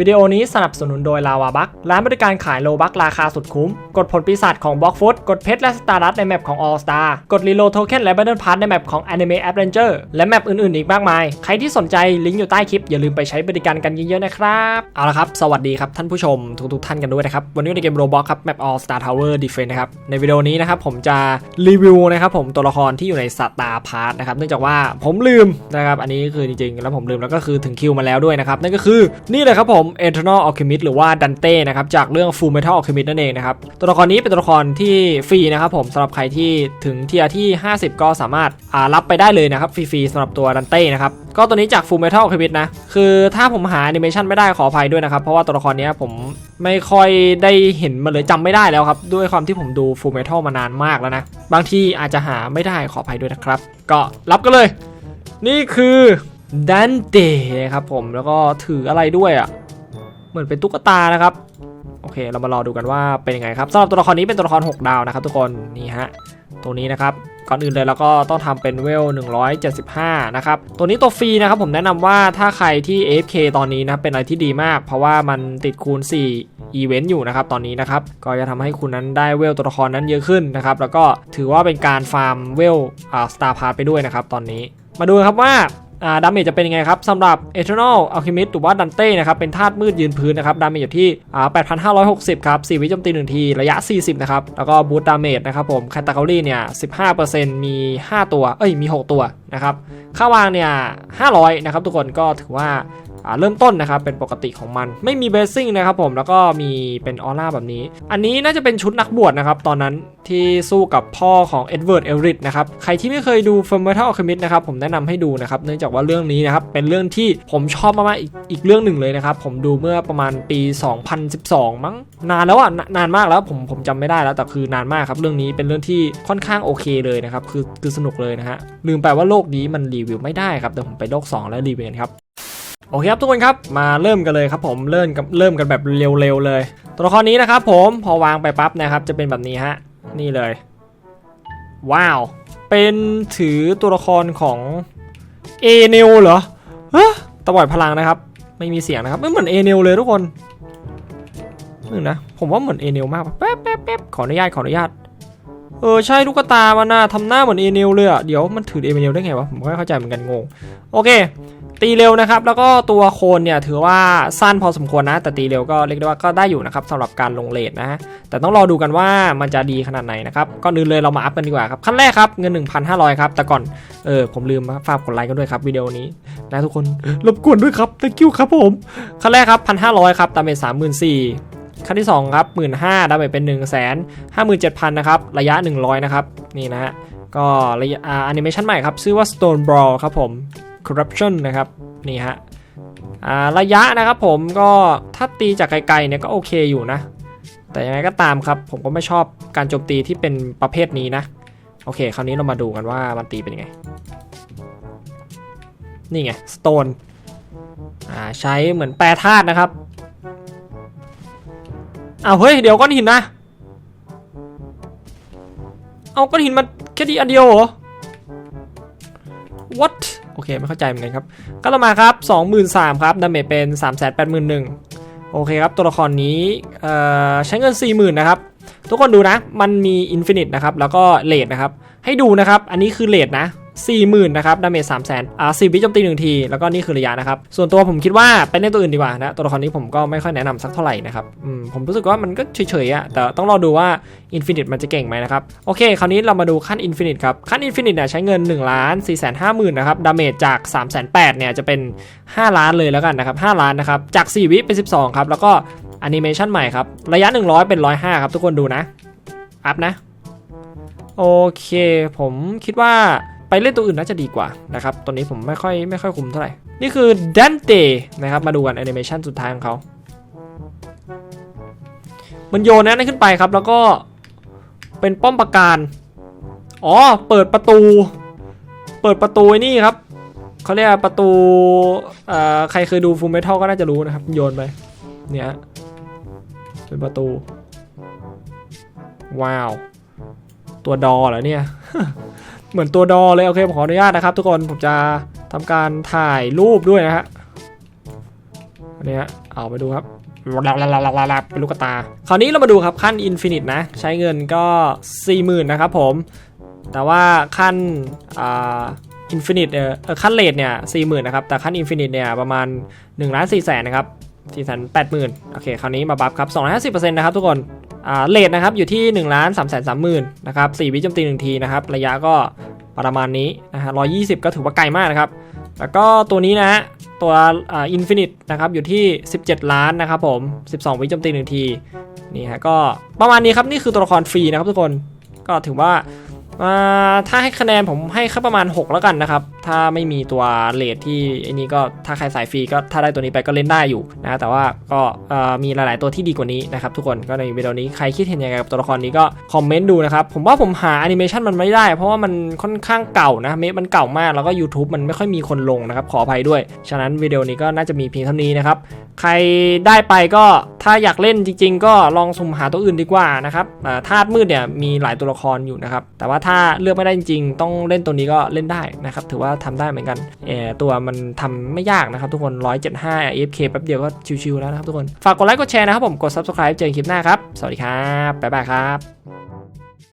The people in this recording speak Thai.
วิดีโอนี้สนับสนุนโดยลาวาบักร้านบริการขายโลบักราคาสุดคุ้ม กดผลปีศาจของบล็อกฟุตกดเพชรและสตาร์ดัตในแมปของ All Star กดรีโลโทเค็นและบัตเดิลพาร์ในแมปของ Anime Adventure และแมปอื่นๆ อีกมากมาย ใครที่สนใจลิงก์อยู่ใต้คลิป อย่าลืมไปใช้บริการกันเยอะๆนะครับ เอาละครับ สวัสดีครับท่านผู้ชมทุกๆท่านกันด้วยนะครับ วันนี้ในเกม Roblox ครับแมป All Star Tower Defense นะครับในวิดีโอนี้นะครับผมจะรีวิวนะครับผมตัวละครที่อยู่ในสตาร์พาร์ทนะครับเนื่องจากว่าผมลืมนะครับอันนี้คือจริงๆ แล้วผมลืมแล้วก็คือถึงคิวมาแล้วด้วยนะครับนั่นก็คือนี่เลยครับผม Eternal Alchemist หรือว่าดันเต้นะครับจากเรื่อง Full Metal Alchemist นั่นเองนะครับตัวละครนี้เป็นตัวละครที่ฟรีนะครับผมสำหรับใครที่ถึงเทียร์ที่ 50 ก็สามารถารับไปได้เลยนะครับฟรีๆสำหรับตัวดันเต้นะครับก็ตัวนี้จาก Full Metal Alchemist นะคือถ้าผมหาแอนิเมชันไม่ได้ขออภัยด้วยนะครับเพราะว่าตัวละครนี้ผมไม่ค่อยได้เห็นมันเลยจำไม่ได้แล้วครับด้วยความที่ผมดู Full Metal มานานมากแล้วนะบางทีอาจจะหาไม่ได้ขออภัยด้วยนะครับ ก็รับกันเลย นี่คือดันเต้ครับผมแล้วก็ถืออะไรด้วยอะ เหมือนเป็นตุ๊กตานะครับ โอเค เรามารอดูกันว่าเป็นยังไงครับสำหรับตัวละครนี้เป็นตัวละคร 6 ดาวนะครับ ทุกคนนี่ฮะตัวนี้นะครับก่อนอื่นเลยเราก็ต้องทำเป็นเวล 175 นะครับ ตัวนี้ตัวฟรีนะครับ ผมแนะนำว่าถ้าใครที่ AFK ตอนนี้นะเป็นอะไรที่ดีมาก เพราะว่ามันติดคูณ 4 อีเวนต์อยู่นะครับ ตอนนี้นะครับ ก็จะทำให้คุณนั้นได้เวลตัวละครนั้นเยอะขึ้นนะครับ แล้วก็ถือว่าเป็นการฟาร์มเวลอ่าสตาร์พาร์ไปด้วยนะครับ ตอนนี้ มาดูครับว่า ดาเมจจะเป็นยังไงครับสำหรับ Eternal Alchemist หรือว่าดันเต้นะครับเป็นธาตุมืดยืนพื้นนะครับดาเมจอยู่ที่อ่า8,560 ครับ 4 วิโจมตี 1 ที ระยะ 40 นะครับ แล้วก็บูตดาเมจนะครับผมแคตตาล็อเนี่ย 15%มี 5 ตัว เอ้ย มี 6 ตัวนะครับ ค่าวางเนี่ย 500 นะครับทุกคนก็ถือว่า เริ่มต้นนะครับเป็นปกติของมันไม่มีเบสซิ่งนะครับผมแล้วก็มีเป็นออร่าแบบนี้ อันนี้น่าจะเป็นชุดนักบวชนะครับตอนนั้นที่สู้กับพ่อของเอ็ดเวิร์ดเอลริดนะครับใครที่ไม่เคยดู f u r m e t a l Alchemist นะครับผมแนะนำให้ดูนะครับเนื่องจากว่าเรื่องนี้นะครับเป็นเรื่องที่ผมชอบมากๆอีกอีกเรื่องหนึ่งเลยนะครับผมดูเมื่อประมาณปี 2012 มั้งนานแล้วอะนานมากแล้วผมผมจำไม่ได้แล้วแต่คือนานมากครับเรื่องนี้เป็นเรื่องที่ค่อนข้างโอเคเลยนะครับคือคือสนุกเลยนะฮะลืมไปว่าโลกนี้มันรีวิวไม่ได้ครับเดี๋ยวผมไปโลก 2 แล้วรีวิวครับ โอเคครับทุกคนครับมาเริ่มกันเลยครับผมเริ่มกับเริ่มกันแบบเร็วๆเลย ตัวละครนี้นะครับผมพอวางไปปั๊บนะครับจะเป็นแบบนี้ฮะนี่เลย ว้าว เป็นถือตัวละครของเอเนลเหรอฮะตะบ่อยพลังนะครับ ไม่มีเสียงนะครับไม่เหมือนเอเนลเลยทุกคนนึงนะผมว่าเหมือนเอเนลมากแป๊บแป๊บแป๊บขออนุญาตขออนุญาตเออใช่ลูกตามันน่ะทำหน้าเหมือนเอเนลเลยอะเดี๋ยวมันถือเอเนลได้ไงวะผมไม่เข้าใจเหมือนกันงงโอเค ตีเร็วนะครับ แล้วก็ตัวโคนเนี่ยถือว่าสั้นพอสมควรนะ แต่ตีเร็วก็เรียกได้ว่าก็ได้อยู่นะครับสำหรับการลงเลทนะฮะแต่ต้องรอดูกันว่ามันจะดีขนาดไหนนะครับก่อนอื่นเลยเรามาอัพกันดีกว่าครับขั้นแรกครับเงิน 1,500 ครับ แต่ก่อนเออผมลืมฝากกดไลค์กันด้วยครับวิดีโอนี้นะทุกคนรบกวนด้วยครับ thank you ครับผมขั้นแรกครับ1,500ครับตามเป็น34,000ขั้นที่2ครับ15,000ดาเมจเป็น1 5 7 0 0 0นะครับ ระยะ 100 นะครับ นี่นะฮะ ก็ระยะอ่าแอนิเมชันใหม่ครับ ชื่อว่า Stone Brawl ครับผม corruption นะครับนี่ฮะระยะนะครับผมก็ถ้าตีจากไกลๆเนี่ยก็โอเคอยู่นะ แต่ยังไงก็ตามครับ ผมก็ไม่ชอบการโจมตีที่เป็นประเภทนี้นะ โอเค คราวนี้เรามาดูกันว่ามันตีเป็นยังไง นี่ไง stone ใช้เหมือนแปรธาตุนะครับเอาวเฮ้ย เดี๋ยวก้อนหินนะ เอาก้อนหินมาแค่ดีอันเดียวเหรอ what โอเค ไม่เข้าใจเหมือนกันครับก็ต่อมาครับ 23,000ครับดาเมจเป็น381,000โอเคครับ ตัวละครนี้ใช้เงิน 40,000นะครับ ทุกคนดูนะ มันมีอินฟินิตนะครับ แล้วก็เลทนะครับ ให้ดูนะครับ อันนี้คือเลทนะ 40,000นะครับดาเมจ300,000อ่า10วิโจมตี1ที แล้วก็นี่คือระยะนะครับ ส่วนตัวผมคิดว่าไปเล่นตัวอื่นดีกว่านะ ตัวละครนี้ผมก็ไม่ค่อยแนะนำสักเท่าไหร่นะครับอืมผมรู้สึกว่ามันก็เฉยๆอะแต่ต้องรอดูว่า Infinite มันจะเก่งไหมนะครับ โอเค คราวนี้เรามาดูขั้น Infinite ครับ ขั้น Infinite เนี่ยใช้เงิน1ล้าน4 5 0 0 0 0นะครับดาเมจจาก 3 8 0 0 0เนี่ยจะเป็น 5 ล้านเลยแล้วกันนะครับ5ล้านนะครับจาก4วิเป็น12ครับแล้วก็แอนิเมชันใหม่ครับระยะ 100 เป็น 105 ครับ ทุกคนดูนะ อัพนะ โอเค ผมคิดว่า ไปเล่นตัวอื่นน่าจะดีกว่านะครับตัวนี้ผมไม่ค่อยไม่ค่อยคุ้มเท่าไหร่ นี่คือ Dante นะครับ มาดูกันแอนิเมชันสุดท้ายของเขามันโยนนั้นขึ้นไปครับ แล้วก็เป็นป้อมปราการ อ๋อ เปิดประตู เปิดประตูนี่ครับเขาเรียกประตูอ่อใครเคยดูฟู l เมทัลก็น่าจะรู้นะครับ โยนไป เนี่ยเป็นประตู ว้าว ตัวดอเหรอเนี่ย เหมือนตัวดอเลยโอเคผมขออนุญาตนะครับ ทุกคนผมจะทำการถ่ายรูปด้วยนะฮะอันนี้ฮะเอาไปดูครับลาลาลาลาลาเป็นลูกตา คราวนี้เรามาดูครับขั้นอินฟินิตนะ ใช้เงินก็ 40,000 นะครับผม แต่ว่าขั้นอ่าอินฟินิตเออขั้นเลทเนี่ยสี่หมื่นนะครับ แต่ขั้นอินฟินิตเนี่ยประมาณ1นึ่งล้านสี่แสนนะครับสี่แสนแปดหมื่นโอเคคราวนี้มาบัฟครับสองร้อยห้าสิบเปอร์เซ็นต์นะครับทุกคนอ่าเลทนะครับอยู่ที่1นึ่งล้านสามแสนสามหมื่นนะครับสี่วิจมตีหนึ่งทีนะครับ ระยะก็ ประมาณนี้นะฮะร้อยก็ถือว่าไกลมากนะครับ แล้วก็ตัวนี้นะฮะตัวอ่าอินฟินิตนะครับอยู่ที่ 17 ล้านนะครับผม 12 วิจมตีหนึ่งทีนี่ฮะก็ประมาณนี้ครับนี่คือตัวละครฟรีนะครับทุกคนก็ถือว่าอ่าถ้าให้คะแนนผมให้แค่ประมาณ 6 แล้วกันนะครับ ถ้าไม่มีตัวเลทที่ไอ้นี้ก็ถ้าใครสายฟรีก็ถ้าได้ตัวนี้ไปก็เล่นได้อยู่นะแต่ว่าก็มีหลาย ๆ ตัวที่ดีกว่านี้นะครับทุกคนก็ในวิดีโอนี้ใครคิดเห็นยังไงกับตัวละครนี้ก็คอมเมนต์ดูนะครับผมว่าผมหาแอนิเมชันมันไม่ได้ เพราะว่ามันค่อนข้างเก่านะเมมันเก่ามากแล้วก็ YouTube มันไม่ค่อยมีคนลงนะครับขออภัยด้วย ฉะนั้นวิดีโอนี้ก็น่าจะมีเพียงเท่านี้นะครับใครได้ไปก็ถ้าอยากเล่นจริง ๆ ก็ลองสุ่มหาตัวอื่นดีกว่านะครับธาตุมืดเนี่ยมีหลายตัวละครอยู่นะครับแต่ว่าถ้าเลือกไม่ได้จริงๆต้องเล่นตัวนี้ก็เล่นได้นะครับถือว่าทำได้เหมือนกันเออตัวมันทำไม่ยากนะครับทุกคน 175 AFK แป๊บเดียวก็ชิวๆแล้วนะครับทุกคน ฝากกดไลค์กดแชร์นะครับผม กด subscribe เจอกันคลิปหน้าครับ สวัสดีครับ บ๊ายบายครับ